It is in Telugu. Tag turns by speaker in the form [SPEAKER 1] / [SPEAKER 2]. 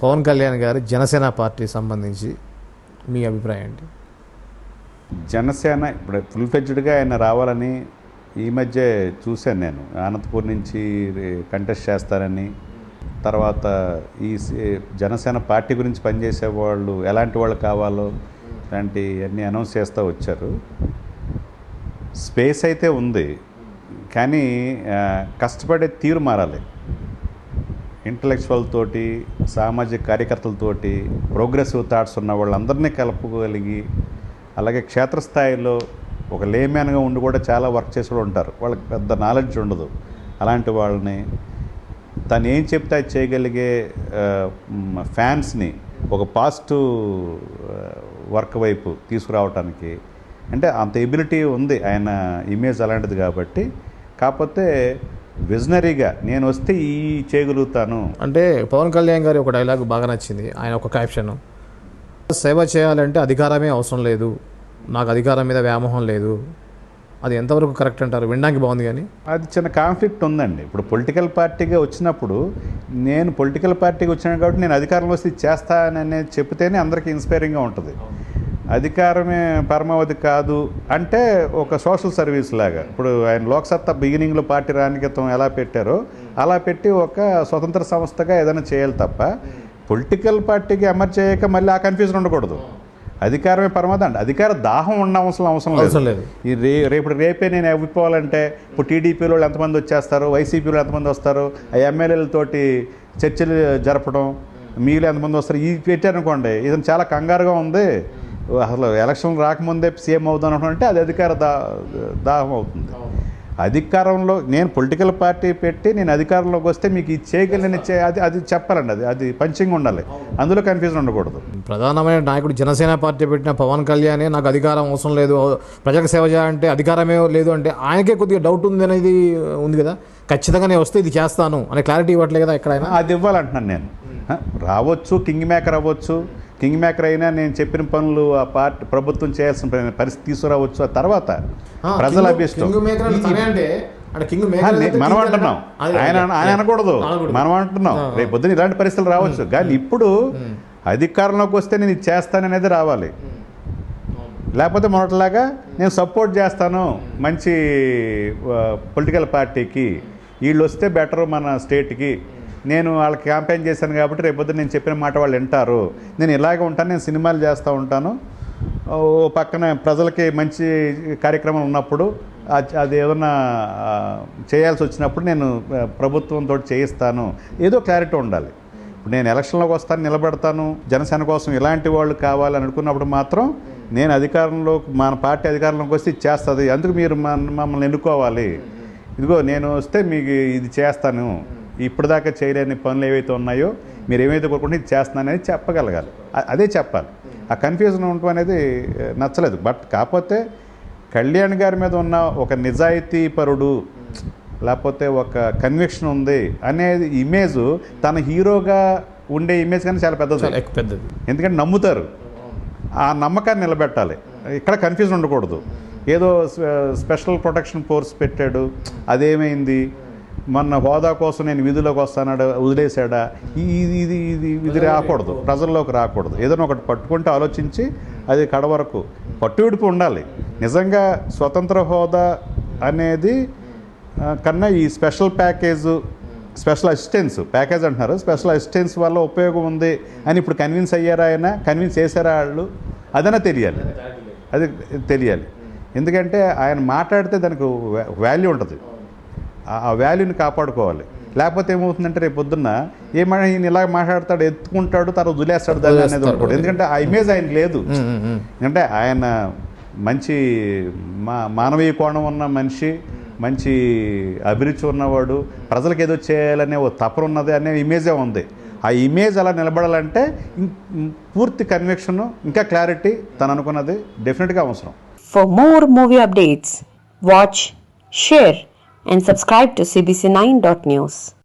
[SPEAKER 1] పవన్ కళ్యాణ్ గారి జనసేన పార్టీ సంబంధించి మీ అభిప్రాయం ఏంటి?
[SPEAKER 2] జనసేన ఇప్పుడు ఫుల్ ఫ్లెడ్జ్డ్గా ఆయన రావాలని ఈ మధ్య చూశాను నేను. అనంతపూర్ నుంచి కంటెస్ట్ చేస్తారని తర్వాత ఈ జనసేన పార్టీ గురించి పనిచేసే వాళ్ళు ఎలాంటి వాళ్ళు కావాలో ఇలాంటి అన్నీ అనౌన్స్ చేస్తూ వచ్చారు. స్పేస్ అయితే ఉంది కానీ కష్టపడే తీరు మారాలి. ఇంటలెక్చువల్ తోటి సామాజిక కార్యకర్తలతోటి ప్రోగ్రెసివ్ థాట్స్ ఉన్న వాళ్ళందరినీ కలుపుకోగలిగి అలాగే క్షేత్రస్థాయిలో ఒక లేమ్యాన్గా ఉండి కూడా చాలా వర్క్ చేసి కూడా ఉంటారు. వాళ్ళకి పెద్ద నాలెడ్జ్ ఉండదు. అలాంటి వాళ్ళని తను ఏం చెప్తే అది చేయగలిగే ఫ్యాన్స్ని ఒక పాజిటివ్ వర్క్ వైపు తీసుకురావటానికి అంటే అంత ఎబిలిటీ ఉంది. ఆయన ఇమేజ్ అలాంటిది కాబట్టి. కాకపోతే విజనరీగా నేను వస్తే ఈ చేయగలుగుతాను
[SPEAKER 1] అంటే పవన్ కళ్యాణ్ గారి ఒక డైలాగ్ బాగా నచ్చింది ఆయన ఒక క్యాప్షన్ సేవ చేయాలంటే అధికారమే అవసరం లేదు నాకు అధికారం మీద వ్యామోహం లేదు. అది ఎంతవరకు కరెక్ట్ అంటారు? వినడానికి బాగుంది కానీ.
[SPEAKER 2] అది చిన్న కాన్ఫ్లిక్ట్ ఉందండి. ఇప్పుడు పొలిటికల్ పార్టీగా వచ్చినప్పుడు నేను పొలిటికల్ పార్టీకి వచ్చాను కాబట్టి నేను అధికారంలో వస్తే ఇది చేస్తాననేది చెప్తేనే అందరికీ ఇన్స్పైరింగ్గా ఉంటుంది. అధికారమే పరమావధి కాదు అంటే ఒక సోషల్ సర్వీస్ లాగా. ఇప్పుడు ఆయన లోక్సత్తా బిగినింగ్లో పార్టీ రానికత్వం ఎలా పెట్టారో అలా పెట్టి ఒక స్వతంత్ర సంస్థగా ఏదైనా చేయాలి తప్ప పొలిటికల్ పార్టీకి అమర్ చేయక మళ్ళీ ఆ కన్ఫ్యూజన్ ఉండకూడదు. అధికారమే పరమావధి అంటే. అధికార దాహం ఉన్న అవసరం అవసరం లేదు.
[SPEAKER 1] లేదు.
[SPEAKER 2] ఈ రే రేపు రేపే నేను అవ్విపోవాలంటే ఇప్పుడు టీడీపీ వాళ్ళు ఎంతమంది వచ్చేస్తారు వైసీపీలో ఎంతమంది వస్తారు ఆ ఎమ్మెల్యేలతోటి చర్చలు జరపడం మీలో ఎంతమంది వస్తారు ఈ పెట్టారనుకోండి ఇది చాలా కంగారుగా ఉంది. అసలు ఎలక్షన్ రాకముందే సీఎం అవుతాను అనుకుంటే అది అధికార దా దాహం అవుతుంది. అధికారంలో నేను పొలిటికల్ పార్టీ పెట్టి నేను అధికారంలోకి వస్తే మీకు ఇది చేయగలని చే అది అది చెప్పాలండి అది అది పంచింగ్ ఉండాలి. అందులో కన్ఫ్యూజన్ ఉండకూడదు.
[SPEAKER 1] ప్రధానమైన నాయకుడు జనసేన పార్టీ పెట్టిన పవన్ కళ్యాణే నాకు అధికారం అవసరం లేదు. ప్రజలకు సేవ చేయాలంటే అధికారమే లేదు అంటే ఆయనకే కొద్దిగా డౌట్ ఉంది అనేది ఉంది కదా. ఖచ్చితంగా నేను వస్తే ఇది చేస్తాను అనే క్లారిటీ ఇవ్వట్లేదు కదా ఎక్కడైనా?
[SPEAKER 2] అది ఇవ్వాలంటున్నాను నేను. రావచ్చు కింగ్ మేకర్ అవ్వచ్చు. కింగ్ మేకర్ అయినా నేను చెప్పిన పనులు ఆ పార్టీ ప్రభుత్వం చేయాల్సిన పరిస్థితి తీసుకురావచ్చు. ఆ తర్వాత ప్రజల నే- మనం అంటున్నాం. ఆయన ఆయన అనకూడదు. మనం అంటున్నాం. రేపు పొద్దున ఇలాంటి పరిస్థితులు రావచ్చు. కానీ ఇప్పుడు అధికారంలోకి వస్తే నేను ఇది చేస్తాననేది రావాలి. లేకపోతే మొదటిలాగా నేను సపోర్ట్ చేస్తాను మంచి పొలిటికల్ పార్టీకి. వీళ్ళు వస్తే బెటర్ మన స్టేట్కి. నేను వాళ్ళకి క్యాంపెయిన్ చేశాను కాబట్టి రేపొద్దు నేను చెప్పిన మాట వాళ్ళు వింటారు. నేను ఇలాగే ఉంటాను నేను సినిమాలు చేస్తూ ఉంటాను. ఓ పక్కన ప్రజలకి మంచి కార్యక్రమం ఉన్నప్పుడు అది- అది ఏదన్నా చేయాల్సి వచ్చినప్పుడు నేను ప్రభుత్వంతో చేయిస్తాను. ఏదో క్లారిటీ ఉండాలి. ఇప్పుడు నేను ఎలక్షన్లోకి వస్తాను నిలబడతాను జనసేన కోసం ఇలాంటి వాళ్ళు కావాలని అనుకున్నప్పుడు మాత్రం నేను అధికారంలో మన పార్టీ అధికారంలోకి వస్తే ఇది చేస్తుంది. అందుకు మీరు మమ్మల్ని ఎన్నుకోవాలి. ఇదిగో నేను వస్తే మీకు ఇది చేస్తాను. ఇప్పటిదాకా చేయలేని పనులు ఏవైతే ఉన్నాయో మీరు ఏమైతే కోరుకుంటే ఇది చేస్తున్నాను అనేది చెప్పగలగాలి అదే చెప్పాలి. ఆ కన్ఫ్యూజన్ ఉండటం అనేది నచ్చలేదు. బట్ కాకపోతే కళ్యాణ్ గారి మీద ఉన్న ఒక నిజాయితీ పరుడు లేకపోతే ఒక కన్విక్షన్ ఉంది అనేది ఇమేజ్ తన హీరోగా ఉండే ఇమేజ్ కానీ చాలా పెద్దది.
[SPEAKER 1] పెద్దది.
[SPEAKER 2] ఎందుకంటే నమ్ముతారు. ఆ నమ్మకాన్ని నిలబెట్టాలి. ఇక్కడ కన్ఫ్యూజన్ ఉండకూడదు. ఏదో స్పె- స్పెషల్ ప్రొటెక్షన్ ఫోర్స్ పెట్టాడు. అదేమైంది? మొన్న హోదా కోసం నేను విధులోకి వస్తానాడు వదిలేశాడా? ఇది ఇది ఇది ఇది రాకూడదు. ప్రజల్లోకి రాకూడదు. ఏదైనా ఒకటి పట్టుకుంటే ఆలోచించి అది కడ వరకు పట్టు విడుపు ఉండాలి. నిజంగా స్వతంత్ర హోదా అనేది కన్నా ఈ special package special assistance package అంటున్నారు స్పెషల్ అసిస్టెన్స్ వల్ల ఉపయోగం ఉంది అని ఇప్పుడు కన్విన్స్ అయ్యారా ఆయన? కన్విన్స్ చేశారా వాళ్ళు? అదైనా తెలియాలి. అది తెలియాలి. ఎందుకంటే ఆయన మాట్లాడితే దానికి వాల్యూ ఉంటుంది. ఆ- వాల్యూని కాపాడుకోవాలి. లేకపోతే ఏమవుతుందంటే రేపు పొద్దున్న ఏమైనా ఈయన ఇలా మాట్లాడతాడు ఎత్తుకుంటాడు తర్వాత వదిలేస్తాడు దాన్ని అనేది. ఉండకూడదు ఎందుకంటే ఆ ఇమేజ్ ఆయన లేదు. అంటే ఆయన మంచి మా మానవీయ కోణం ఉన్న మనిషి మంచి అభిరుచి ఉన్నవాడు ప్రజలకు ఏదో చేయాలనే ఓ తపన ఉన్నది అనే ఇమేజే ఉంది. ఆ ఇమేజ్ అలా నిలబడాలంటే పూర్తి కన్విక్షన్ ఇంకా క్లారిటీ తను అనుకున్నది డెఫినెట్గా అవసరం.
[SPEAKER 3] For more movie updates, watch, share, and subscribe to CBC9.news.